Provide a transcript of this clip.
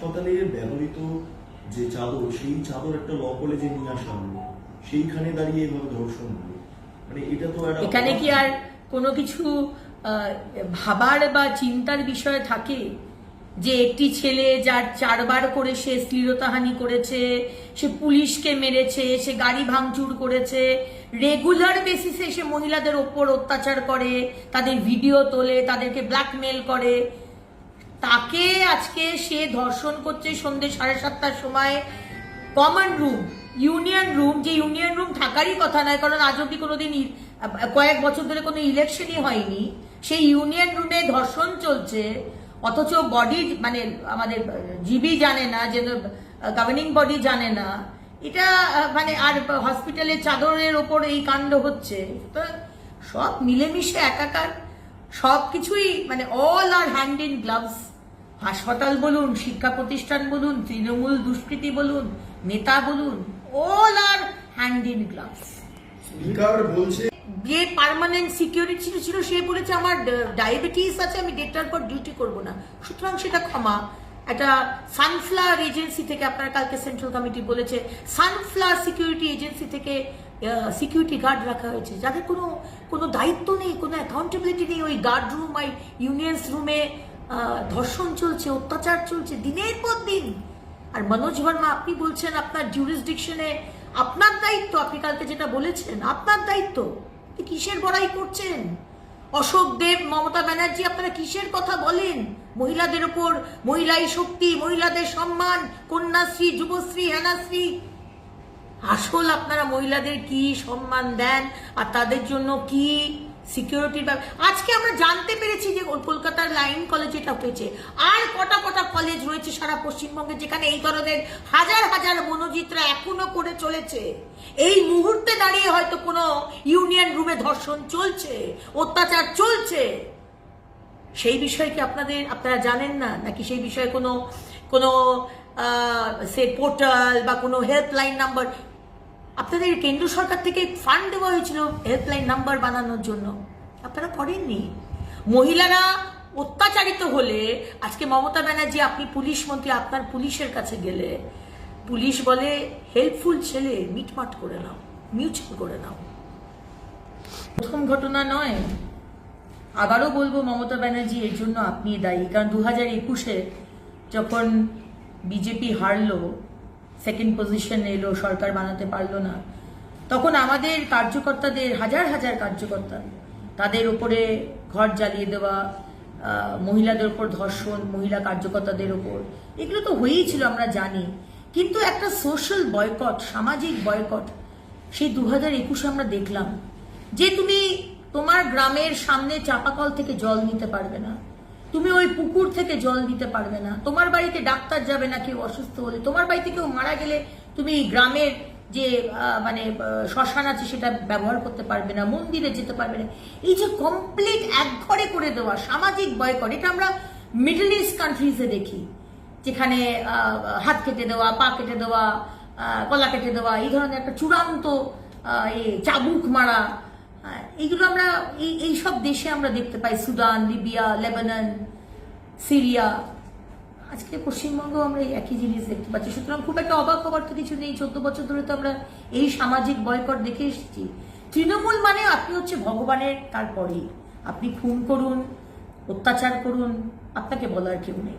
হাসপাতালে ব্যবহৃত যে চাদর সেই চাদর একটা ল কলেজে নিয়ে আসা হলো সেইখানে দাঁড়িয়ে এভাবে ধর্ষণ হলো। মানে এটা তো এখানে কি আর কোনো কিছু ভাবার বা চিন্তার বিষয় থাকে? যে একটি ছেলে যার চারবার করে সে শ্লীলতাহানি করেছে সে পুলিশকে মেরেছে সে গাড়ি ভাঙচুর করেছে রেগুলার বেসিসে সে মহিলাদের ওপর অত্যাচার করে তাদের ভিডিও তোলে তাদেরকে ব্ল্যাকমেল করে। তাকে আজকে সে ধর্ষণ করছে সন্ধ্যে সাড়ে সাতটার সময় কমন রুম ইউনিয়ন রুম যে ইউনিয়ন রুম থাকারই কথা নয়, কারণ আজ অব্দি কোনোদিন কয়েক বছর ধরে কোনো ইলেকশনই হয়নি। সেই ইউনিয়ন রুমে ধর্ষণ চলছে, অথচ বডি মানে আমাদের জিবি জানে না, যে গভর্নিং বডি জানে না। এটা মানে আর হসপিটালের চাদরের ওপর এই কাণ্ড হচ্ছে। সুতরাং সব মিলেমিশে একাকার সব কিছুই মানে all are hand in gloves হাসপাতাল বলুন শিক্ষা প্রতিষ্ঠান বলুন তৃণমূল দুষ্কৃতি বলুন নেতা বলুন all are hand in gloves বলছে যে পার্মানেন্ট সিকিউরিটি ছিল সে বলেছে আমার ডায়াবেটিস আছে আমি দেড়টার পর ডিউটি করব না। সুতরাং সেটা ক্ষমা। একটা সানফ্লাওয়ার এজেন্সি থেকে আপনারা কালকে সেন্ট্রাল কমিটি বলেছে সানফ্লাওয়ার সিকিউরিটি এজেন্সি থেকে সিকিউরিটি গার্ড রাখা হয়েছে। যাদের কোনো কোনো দায়িত্ব নেই কোনো অ্যাকাউন্টেবিলিটি নেই ওই গার্ড রুম ওই ইউনিয়ন্স রুমে ধর্ষণ চলছে, অত্যাচার চলছে, দিনের পর দিন। আর মনোজ ভার্মা, আপনি বলছেন আপনার জুরিসডিকশনে আপনার দায়িত্ব, আপনি কালকে যেটা বলেছেন, আপনার দায়িত্ব। কিসের বড়াই করছেন? অশোক দেব, মমতা ব্যানার্জি, আপনারা কিসের কথা বলেন? মহিলাদের ওপর মহিলাই শক্তি, মহিলাদের সম্মান, কন্যাশ্রী, যুবশ্রী, হেনাশ্রী। আসল আপনারা মহিলাদের কি সম্মান দেন? আর তাদের জন্য কি সিকিউরিটির ব্যাপার আজকে আমরা জানতে পেরেছি যে কলকাতার লাইন কলেজ এটা হয়েছে। আর কটা কটা কলেজ রয়েছে সারা পশ্চিমবঙ্গে যেখানে এই ধরনের হাজার হাজার মনোজিতরা এখনও করে চলেছে? এই মুহূর্তে দাঁড়িয়ে হয়তো কোনো ইউনিয়ন রুমে ধর্ষণ চলছে, অত্যাচার চলছে। সেই বিষয়ে কি আপনাদের আপনারা জানেন না? নাকি সেই বিষয়ে কোনো কোনো সে পোর্টাল বা কোনো হেল্পলাইন নাম্বার আপনাদের কেন্দ্র সরকার থেকে ফান্ড দেওয়া হয়েছিল হেল্পলাইন নাম্বার বানানোর জন্য। আপনারা করেননি। মহিলারা অত্যাচারিত হলে, আজকে মমতা ব্যানার্জি, আপনি পুলিশ মন্ত্রী, আপনার পুলিশের কাছে গেলে, পুলিশ বলে হেল্পফুল ছেলে, মিটমাট করে নাও মিউচুয়াল করে নাও। প্রথম ঘটনা নয়। আবারও বলব মমতা ব্যানার্জি, এর জন্য আপনি দায়ী। কারণ দু হাজার একুশে যখন বিজেপি হারলো সেকেন্ড পজিশন এলো, সরকার বানাতে পারল না। তখন আমাদের কার্যকর্তাদের, হাজার হাজার কার্যকর্তা, তাদের উপরে ঘর জ্বালিয়ে দেওয়া মহিলাদের উপর ধর্ষণ, মহিলা কার্যকর্তাদের উপর, এগুলো তো হয়েই ছিল, আমরা জানি। কিন্তু একটা সোশ্যাল বয়কট সামাজিক বয়কট সেই দু হাজার একুশে আমরা দেখলাম যে তুমি তোমার গ্রামের সামনে চাপাকল থেকে জল নিতে পারবে না। তুমি ওই পুকুর থেকে জল দিতে পারবে না। তোমার বাড়িতে ডাক্তার যাবে না কেউ অসুস্থ হলে। তোমার বাড়িতে কেউ মারা গেলে তুমি গ্রামের যে মানে শ্মশান আছে সেটা ব্যবহার করতে পারবে না, মন্দিরে যেতে পারবে না। এই যে কমপ্লিট একঘরে করে দেওয়া সামাজিক বয়কট এটা আমরা মিডল ইস্ট কান্ট্রিজে দেখি। যেখানে হাত কেটে দেওয়া, পা কেটে দেওয়া গলা কেটে দেওয়া, এই ধরনের একটা চূড়ান্ত চাবুক মারা এইগুলো আমরা, এই সব দেশে আমরা দেখতে পাই। Sudan, Libya, Lebanon, Syria. আজকে পশ্চিমবঙ্গ আমরা এই একই জিনিস দেখতে পাচ্ছি। সুতরাং খুব একটা অবাক হবার তো কিছু নেই। চোদ্দ বছর ধরে তো আমরা এই সামাজিক বয়কট দেখে এসেছি। তৃণমূল মানে আপনি হচ্ছে ভগবানের তারপরেই। আপনি খুন করুন, অত্যাচার করুন, আপনাকে বলার কেউ নেই।